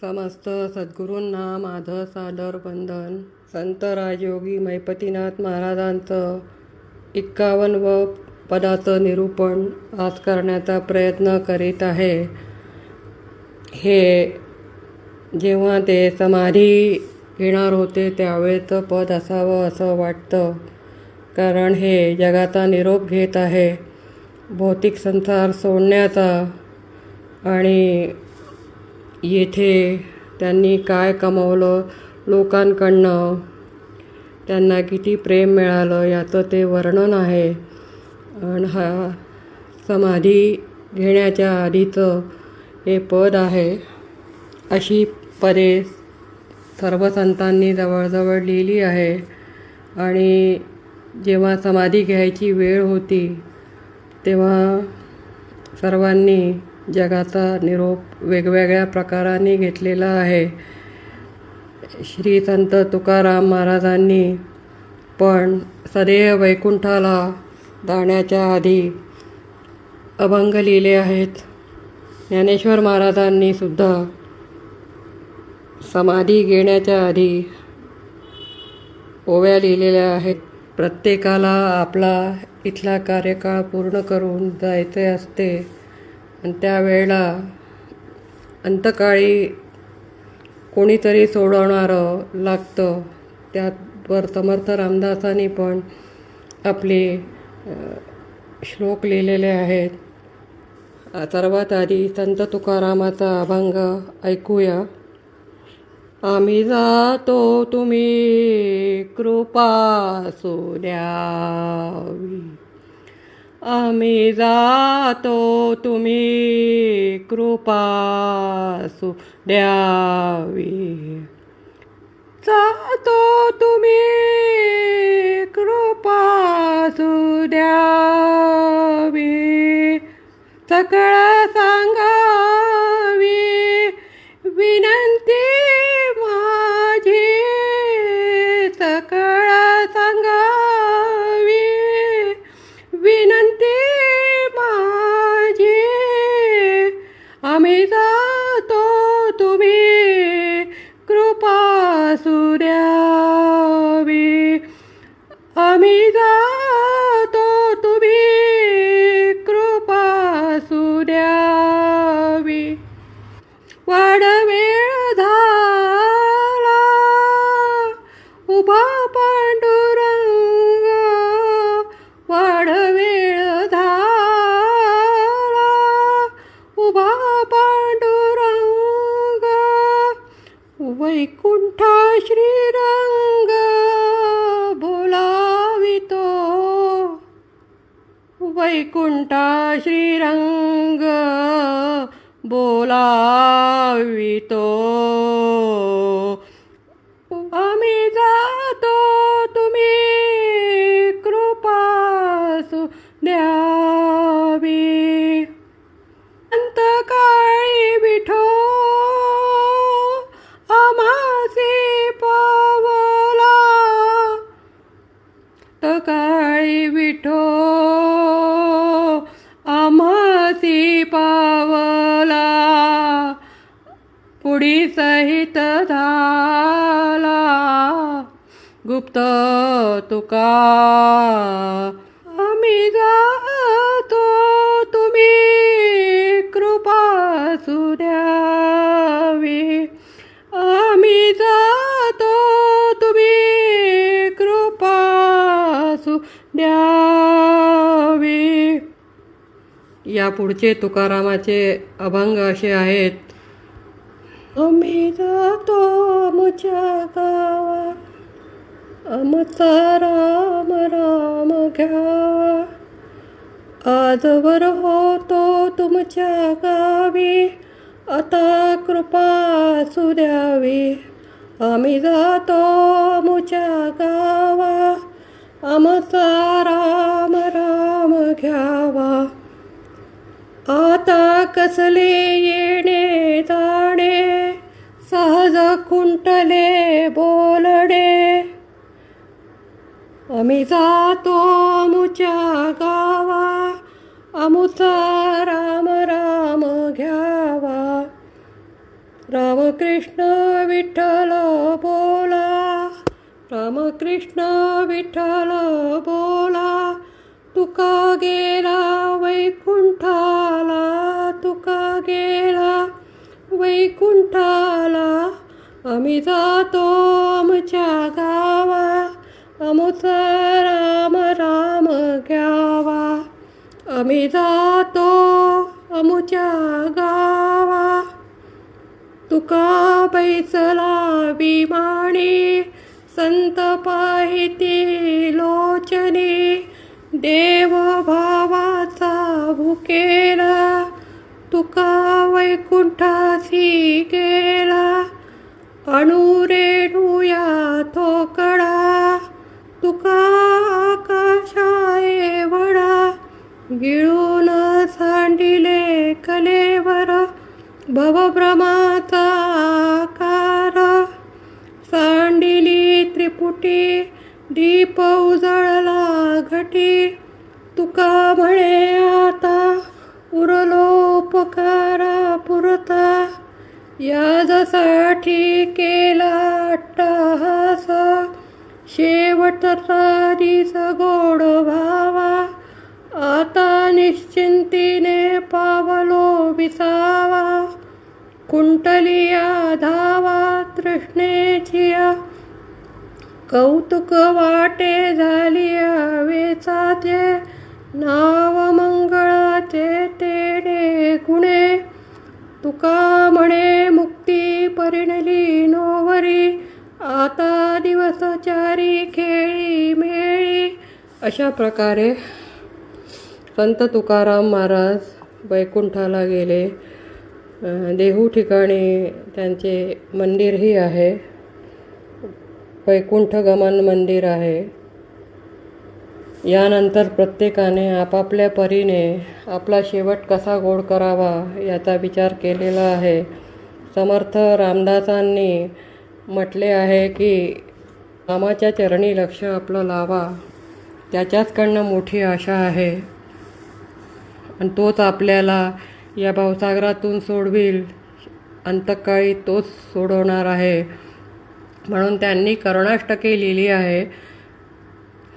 समस्त सद्गुरूंना माझं सादर वंदन. संत राजयोगी मैपतीनाथ महाराजांचं एक्कावन्न पदाचं निरूपण आज करण्याचा प्रयत्न करीत आहे. हे जेव्हा ते समाधी घेणार होते त्यावेळेचं पद असावं असं वाटतं. कारण हे जगाचा निरोप घेत आहे. भौतिक संसार सोडण्याचा आणि येथे त्यांनी काय कमवलं लोकांकडनं? त्यांना किती प्रेम मिळालं याचं ते वर्णन आहे. आणि हा समाधी घेण्याच्या आधीचं हे पद आहे. अशी पदे सर्व संतांनी जवळजवळ लिहिली आहे. आणि जेव्हा समाधी घ्यायची वेळ होती तेव्हा सर्वांनी जगाचा निरोप वेगवेगळ्या प्रकाराने घेतलेला आहे. श्री संत तुकाराम महाराजांनी पण सदैव वैकुंठाला जाण्याच्या आधी अभंग लिहिले आहेत. ज्ञानेश्वर महाराजांनी सुद्धा समाधी घेण्याच्या आधी ओव्या लिहिलेल्या आहेत. प्रत्येकाला आपला इथला कार्यकाळ पूर्ण करून जायचे असते. आणि त्यावेळेला अंतकाळी कोणीतरी सोडवणारं लागतं. त्यावर समर्थ रामदासांनी पण आपले श्लोक लिहिलेले आहेत. सर्वात आधी संत तुकारामाचा अभंग ऐकूया. आम्ही जातो तुम्ही कृपा असू द्यावी आम्ही जातो तुम्ही कृपा द्यावी जातो तुम्ही कृपा द्यावी सकळ सांगावी. विनंती सुद्यावी आम्ही जातो तुम्ही कृपा द्यावी या पुढचे तुकारामाचे अभंग असे आहेत. आम्ही जातो आमच्या गावा आमचा राम राम घ्यावा. आजवर होतो तुमच्या गावी आता कृपा सुद्यावी आम्ही जातो मुच्या गावा. आमचा राम राम घ्यावा. आता कसले येणे जाणे. सहज खुंटले बोलणे. आम्ही जातो मुच्या गावा. अमुचा राम राम घ्यावा. रामकृष्ण विठ्ठल बोला. रामकृष्ण विठ्ठल बोला. तुका गेला वैकुंठाला तुका गेला वैकुंठाला. आम्ही जातो आमच्या आम्ही जातो अमुच्या गावा. तुका बैसला विमाणी संत पाहिती लोचने. देव भावाचा भुकेला तुका वैकुंठासी गेला. अणुरेणुया थोकडा तुका गिळून सांडिले कलेवर भवभ्रमाचा आकार. सांडिली त्रिपुटी दीप उजळला घटी. तुका म्हणे आता उरलोपकारा पुरता. याजसाठी केला अट्टहास. शेवटचा दिस गोड भावा आता निश्चिंतीने पावलो विसावा कुंटलिया धावा तृष्णेचिया. कौतुक वाटे झाली वेचाचे नाव मंगळाचे तेडे गुणे. तुका म्हणे मुक्ती परिणली नोवरी आता दिवस चारी खेळी मेळी. अशा प्रकारे संत तुकाराम महाराज वैकुंठाला गेले. देहू ठिकाणी त्यांचे मंदिरही आहे. वैकुंठ गमन मंदिर आहे. यानंतर प्रत्येकाने आपापल्या परीने आपला शेवट कसा गोड करावा याचा विचार केलेला आहे. समर्थ रामदासांनी म्हटले आहे की रामाच्या चरणी लक्ष आपलं लावा. त्याच्याचकडनं मोठी आशा आहे. आणि तोच आपल्याला या भावसागरातून सोडविल. अंतकाळी तोच सोडवणार आहे. म्हणून त्यांनी कर्णाष्टके लिहिली आहे.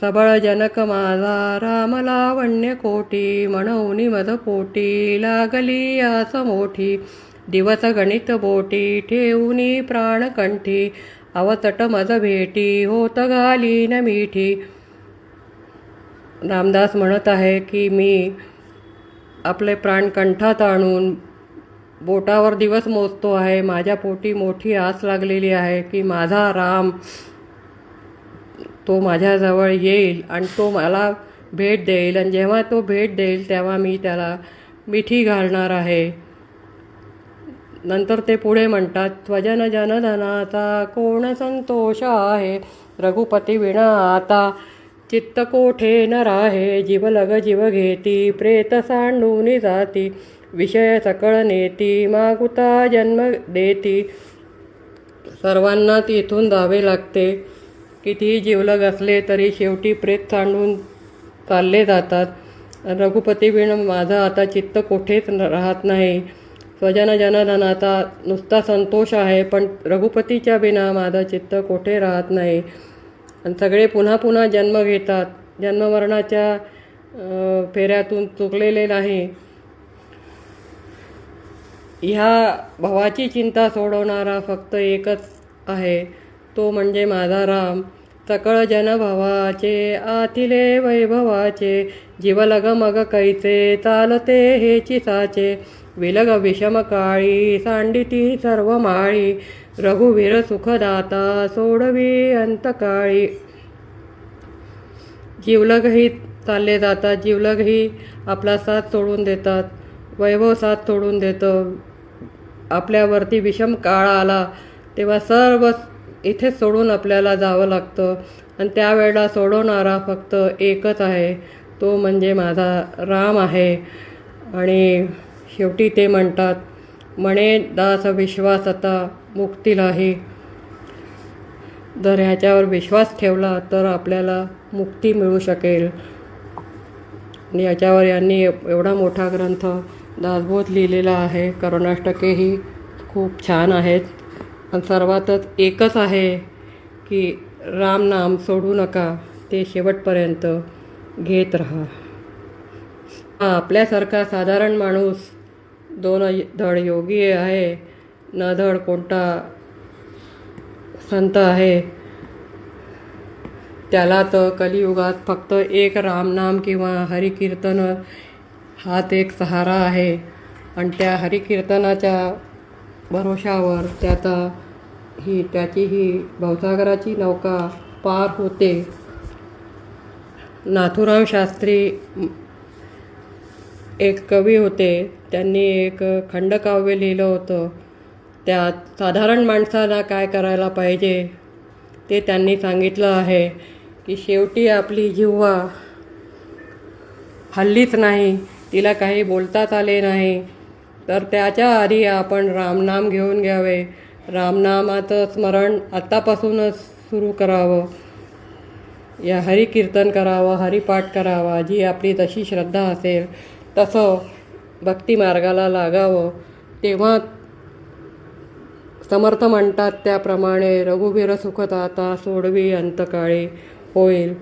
सबळ जनक माझा रामला वण्य कोटी म्हणून मद पोटी लागली आस मोठी. दिवस गणित बोटी ठेवूनी प्राणकंठी अवचट मज भेटी होत घाली न मिठी. रामदास म्हणत आहे की मी आपले प्राण कंठात आणून बोटावर दिवस मोजतो आहे. माझ्या पोटी मोठी आस लागलेली आहे की माझा राम तो माझ्याजवळ येईल आणि तो मला भेट देईल. आणि जेव्हा तो भेट देईल तेव्हा मी त्याला मिठी घालणार आहे. नंतर ते पुढे म्हणतात त्वजन जनधनाचा कोण संतोष आहे? रघुपती विणा आता चित्त कोठे न राहे जीव लग जीव घेती प्रेत सांडून जाती विषय सकळ नेती मागुता जन्म देती. सर्वांना तिथून जावे लागते. कितीही जीवलग असले तरी शेवटी प्रेत सांडून चालले जातात. रघुपती विण माझा आता चित्त कोठेच राहत नाही. स्वजन जनधनाचा नुसता संतोष आहे पण रघुपतीच्या बिना माझं चित्त कोठे राहत नाही. आणि सगळे पुन्हा पुन्हा जन्म घेतात. जन्ममरणाच्या फेऱ्यातून चुकलेले नाही. ह्या भावाची चिंता सोडवणारा फक्त एकच आहे. तो म्हणजे माझा राम. सकळ जनभावाचे आतिले वैभवाचे जीवलग मग कैचे चालते हे चिसाचे. विलग विषम काळी सांडिती सर्व माळी. रघुवीर सुखदाता सोडवी अंतकाळी. जीवलगही चालले जातात जीवलगही आपला साथ सोडून देतात वैभव साथ सोडून देतं. आपल्यावरती विषम काळ आला तेव्हा सर्व इथेच सोडून आपल्याला जावं लागतं. आणि त्यावेळेला सोडवणारा फक्त एकच आहे तो म्हणजे माझा राम आहे. आणि शेवटी ते म्हणतात म्हणे दास विश्वास आता मुक्तीलाही जर ह्याच्यावर विश्वास ठेवला तर आपल्याला मुक्ती मिळू शकेल. आणि याच्यावर यांनी एवढा मोठा ग्रंथ दासबोध लिहिलेला आहे. करुणाष्टकेही खूप छान आहेत. पण सर्वातच एकच आहे की राम नाम सोडू नका ते शेवटपर्यंत घेत राहा. हा आपल्यासारखा साधारण माणूस दोन धड योगी आहे न धड कोणता संत आहे. त्याला तर कलियुगात फक्त एक रामनाम किंवा हरिकीर्तन हाच एक सहारा आहे. आणि त्या हरिकीर्तनाच्या भरोशावर त्याचा ही त्याची ही भवसागराची नौका पार होते. नाथुराम शास्त्री एक कवी होते. त्यांनी एक खंडकाव्य लिहिलं होतं. त्यात साधारण माणसाला काय करायला पाहिजे ते त्यांनी सांगितलं आहे की शेवटी आपली जिव्हा हल्लीच नाही तिला काही बोलताच आले नाही तर त्याच्या आधी आपण रामनाम घेऊन घ्यावे. रामनामाचं स्मरण आत्तापासूनच सुरू करावं. या हरिकीर्तन करावं हरिपाठ करावा जी आपली तशी श्रद्धा असेल तसं भक्तिमार्गाला लागावं. तेव्हा समर्थ म्हणतात त्याप्रमाणे रघुवीर सुखदाता सोडवी अंतकाळी होईल.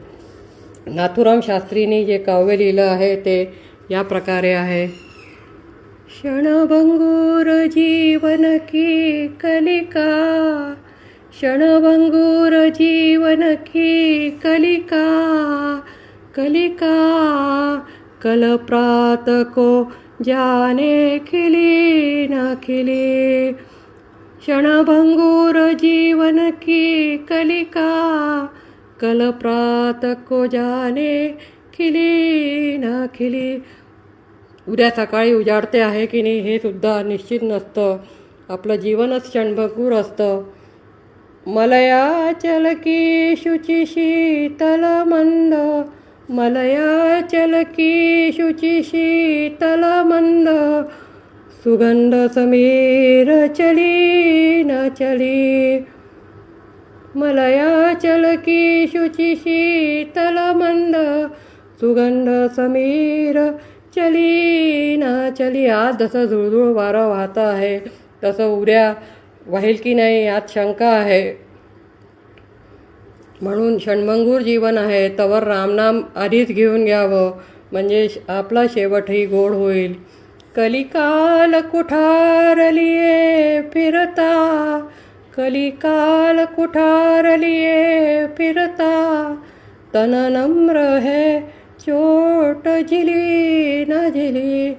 नाथुराम शास्त्रींनी जे काव्य लिहिलं आहे ते या प्रकारे आहे. क्षणभंगूर जीवन की कलिका क्षणभंगूर जीवन की कलिका कलिका कल प्रात को जाने खिली न खिली। क्षणभंगूर जीवन की कलिका कल प्रात को जाने खिली न खिली। उद्या सकाळी उजाडते आहे की नाही हे सुद्धा निश्चित नसतं. आपलं जीवनच क्षणभंगूर असतं. मलया चलकी शुची शीतल मंद मलया चलकी शुची शीतल मंद सुगंध समीर चली न चली मलया चलकी शुची शीतल मंद सुगंध समीर चली ना चली आज जसं झुळझुळ वारा वाहत आहे तसं उद्या वाहील की नाही आज शंका आहे. म्हणून क्षणभंगूर जीवन आहे तवर रामनाम आधीच घेऊन घ्यावं म्हणजे आपला शेवटही गोड होईल. कलिकाल कुठारलिये फिरता कलिकाल कुठारलिये फिरता तन नम्र है चोट झिली न झिली.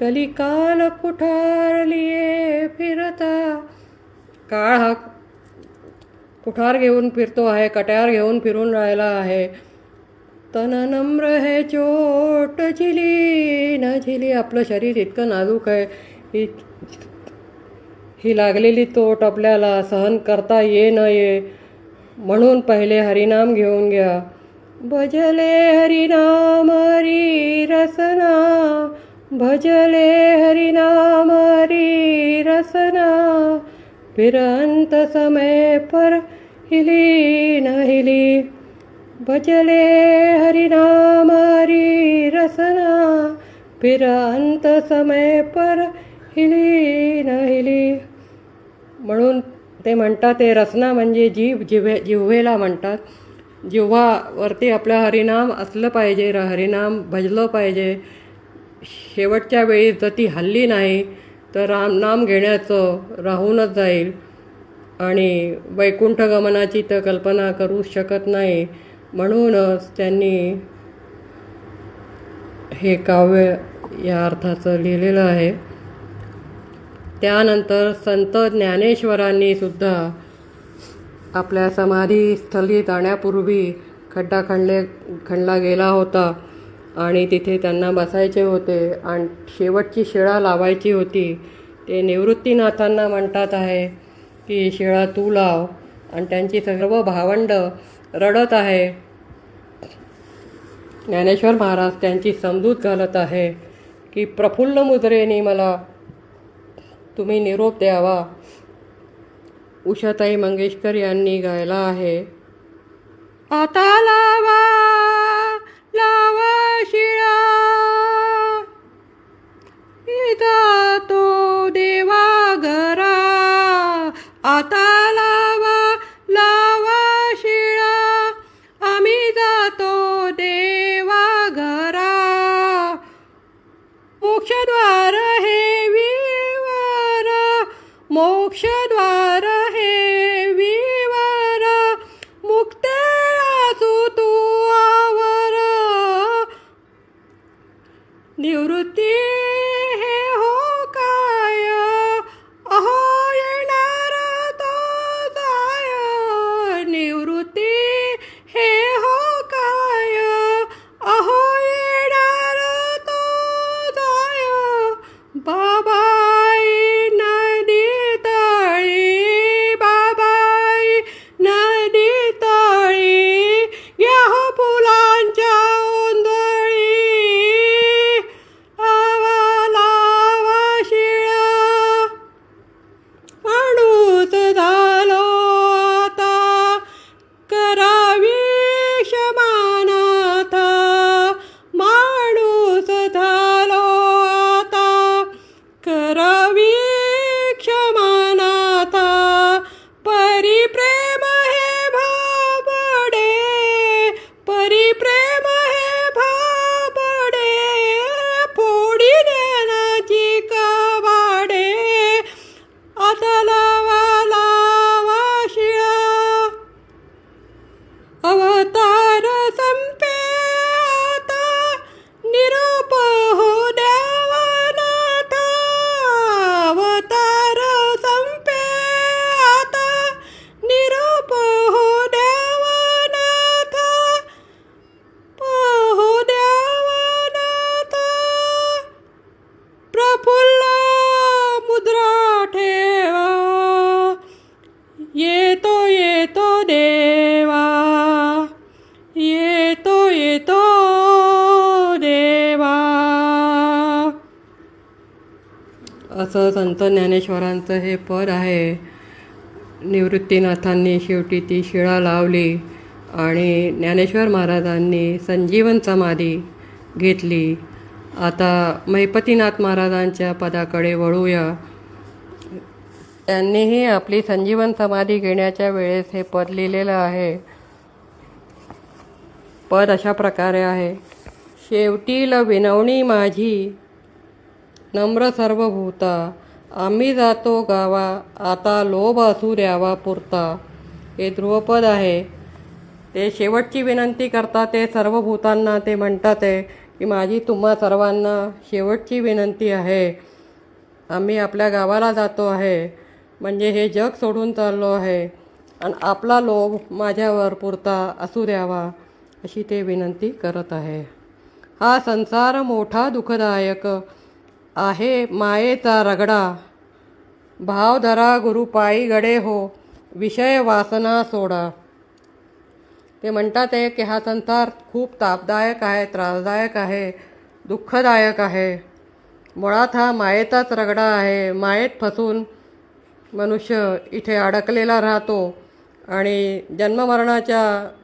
कलिकाल कुठारलिये फिरता. काळ हा कुठार घेऊन फिरतो आहे कट्यार घेऊन फिरून राहिला आहे. तन नम्र हे चोट झिली न झिली आपलं शरीर इतकं नाजूक आहे. ही ही लागलेली तोट आपल्याला सहन करता ये न ये म्हणून पहिले हरिनाम घेऊन घ्या. भजले हरिनाम हरी रसना भजले हरिनाम हरी रसना. फिरंत समय पर हिली न हिली भजले हरिनाम हरी रसना फिर अंत समय पर हिली न हिली. म्हणून ते म्हणतात ते रसना म्हणजे जीभ जिव्हे जिव्हेला म्हणतात. जिव्हावरती आपलं हरिनाम असलं पाहिजे र हरिनाम भजलं पाहिजे. शेवटच्या वेळी जर ती हल्ली नाही तर रामनाम घेण्याचं राहूनच जाईल. आणि वैकुंठगमनाची तर कल्पना करू शकत नाही. म्हणूनच त्यांनी हे काव्य या अर्थाचं लिहिलेलं आहे. त्यानंतर संत ज्ञानेश्वरांनी सुद्धा आपल्या समाधीस्थळी जाण्यापूर्वी खड्डा खणले खणला गेला होता आणि तिथे त्यांना बसायचे होते आणि शेवटची शिळा लावायची होती. ते निवृत्तीनाथांना म्हणतात आहे की शिळा तू लाव. आणि त्यांची सर्व भावंड रडत आहे. ज्ञानेश्वर महाराज त्यांची समजूत घालत आहे की प्रफुल्ल मुद्रेने मला तुम्ही निरोप द्यावा. उषाताई मंगेशकर यांनी गायला आहे. आता लावा लावा शिळा. तो देवा घरा आता लावा लावा शिळा. आम्ही जातो देवा घरा. मोक्षद्वार हे विवर. मोक्षद्वार ज्ञानेश्वरांचं हे पद आहे. निवृत्तीनाथांनी शेवटी ती शिळा लावली आणि ज्ञानेश्वर महाराजांनी संजीवन समाधी घेतली. आता महिपतीनाथ महाराजांच्या पदाकडे वळूया. त्यांनीही आपली संजीवन समाधी घेण्याच्या वेळेस हे पद लिहिलेलं आहे. पद अशा प्रकारे आहे. शेवटील विनवणी माझी नम्र सर्वभूता. आम्ही जातो गावा आता लोभ असू द्यावा पुरता. हे ध्रुवपद आहे. ते शेवटची विनंती करतात ते सर्व भूतांना ते म्हणतात आहे की माझी तुम्हा सर्वांना शेवटची विनंती आहे. आम्ही आपल्या गावाला जातो आहे. म्हणजे हे जग सोडून चाललो आहे. आणि आपला लोभ माझ्यावर पुरता असू द्यावा अशी ते विनंती करत आहे. हा संसार मोठा दुःखदायक आहे मायेचा रगडा. भाव धरा गुरुपायी गडे हो विषय वासना सोडा. ते म्हणतात आहे की हा संसार खूप तापदायक आहे त्रासदायक आहे दुःखदायक आहे. मुळात हा मायेचाच रगडा आहे. मायेत फसून मनुष्य इथे अडकलेला राहतो आणि जन्ममरणाच्या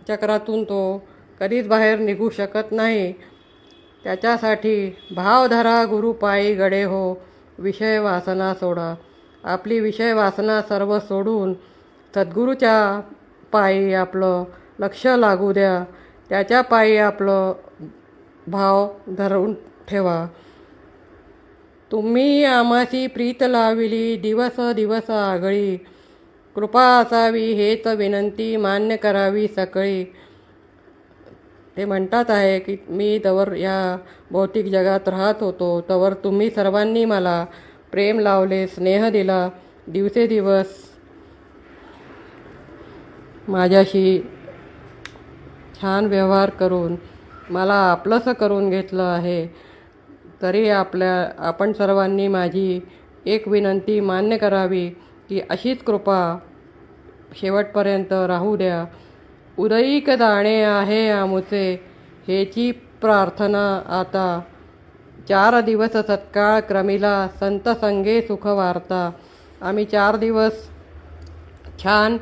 चक्रातून तो कधीच बाहेर निघू शकत नाही. त्याच्यासाठी भावधरा गुरुपायी गडे हो विषय वासना सोडा. आपली विषय वासना सर्व सोडून सद्गुरूच्या पायी आपलं लक्ष लागू द्या. त्याच्या पायी आपलं भाव धरून ठेवा. तुम्ही आम्हाशी प्रीत लाविली दिवस दिवस आगळी. कृपा असावी हेच विनंती मान्य करावी सकळी. ते म्हणतात आहे की मी तवर या भौतिक जगात राहत होतो. तवर तुम्ही सर्वांनी मला प्रेम लावले स्नेह दिला. दिवसेदिवस माझ्याशी छान व्यवहार करून मला आपलंसं करून घेतलं आहे. तरी आपल्या आपण सर्वांनी माझी एक विनंती मान्य करावी की अशीच कृपा शेवटपर्यंत राहू द्या. उदयिक दाणे आहे आमुचे हेची प्रार्थना आता. चार दिवस सत्काळ क्रमिला संत संगे सुख वार्ता. आम्ही चार दिवस छान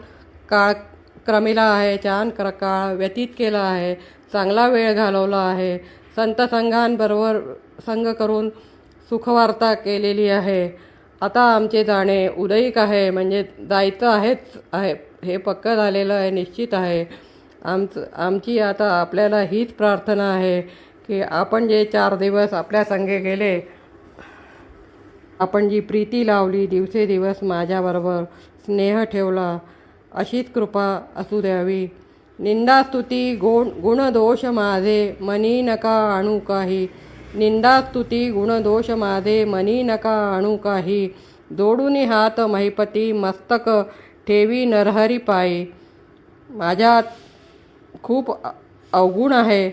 काळ क्रमिला आहे छान क्र काळ व्यतीत केला आहे चांगला वेळ घालवला आहे. संत संघांबरोबर संघ करून सुखवार्ता केलेली आहे. आता आमचे जाणे उदयिक आहे म्हणजे जायचं आहेच आहे हे पक्कं झालेलं आहे निश्चित आहे. आमचं आमची आता आपल्याला हीच प्रार्थना आहे की आपण जे चार दिवस आपल्या संगे गेले आपण जी प्रीती लावली दिवसेदिवस माझ्याबरोबर स्नेह ठेवला अशीच कृपा असू द्यावी. निंदास्तुती गुण गुणदोष माझे मनी नका आणू काही. निंदास्तुती गुणदोष माझे मनी नका आणू काही. जोडून हात महिपती मस्तक ठेवी नरहरी पायी. माझ्या खूप अवगुण आहे.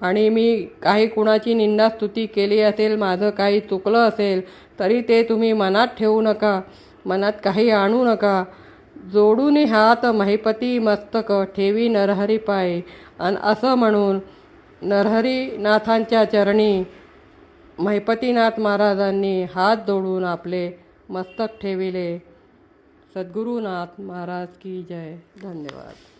आणि मी काही कुणाची निंदा स्तुती केली असेल माझं काही चुकलं असेल तरी ते तुम्ही मनात ठेवू नका. मनात काही आणू नका. जोडून हात महिपती मस्तक ठेवी नरहरी पाय. आणि असं म्हणून नरहरीनाथांच्या चरणी महिपतीनाथ महाराजांनी हात जोडून आपले मस्तक ठेविले. सद्गुरुनाथ महाराज की जय. धन्यवाद.